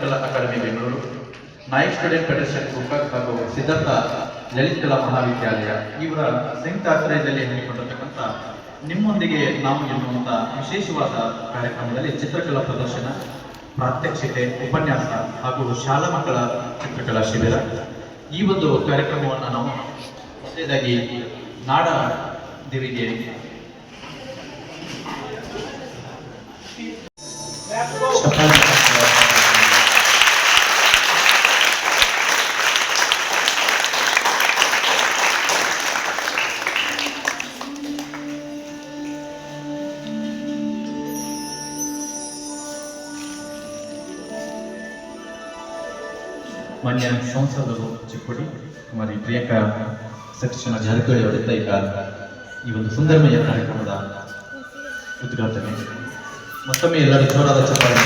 Kala academy Bengaluru. Nayak student federation Gokak ಹಾಗೂ ಸಿದ್ಧಾರ್ಥ ಲಲಿತ್ ಕಲಾ ಮಹಾವಿದ್ಯಾಲಯ ಇವರ ಸಂಯುಕ್ತ ಆಶ್ರಯದಲ್ಲಿ ಹಮ್ಮಿಕೊಂಡಿರ್ತಕ್ಕಂಥ ನಿಮ್ಮೊಂದಿಗೆ ನಾವು ಎನ್ನುವಂಥ ವಿಶೇಷವಾದ ಕಾರ್ಯಕ್ರಮದಲ್ಲಿ ಚಿತ್ರಕಲಾ ಪ್ರದರ್ಶನ, ಪ್ರಾತ್ಯಕ್ಷಿಕೆ, ಉಪನ್ಯಾಸ ಹಾಗೂ ಶಾಲಾ ಮಕ್ಕಳ ಚಿತ್ರಕಲಾ ಶಿಬಿರ. ಈ ಒಂದು ಕಾರ್ಯಕ್ರಮವನ್ನು ನಾವು ಮೊದಲನೇದಾಗಿ ನಾಡ ದೇವಿಗೆ ಮಾನ್ಯ ಸಂಸದರು ಚಿಕ್ಕೋಡಿ, ಕುಮಾರಿ ಪ್ರಿಯಾಂಕಾ ಸತೀಶನ ಜಾರಕಿಹೊಳಿ ಅವರಿಂದ ಈಗ ಈ ಒಂದು ಸುಂದರಮಯ ಕಾರ್ಯಕ್ರಮದ ಉದ್ಘಾಟನೆ. ಮತ್ತೊಮ್ಮೆ ಎಲ್ಲರೂ ಜೋರಾದ ಚಪ್ಪಾಳೆ.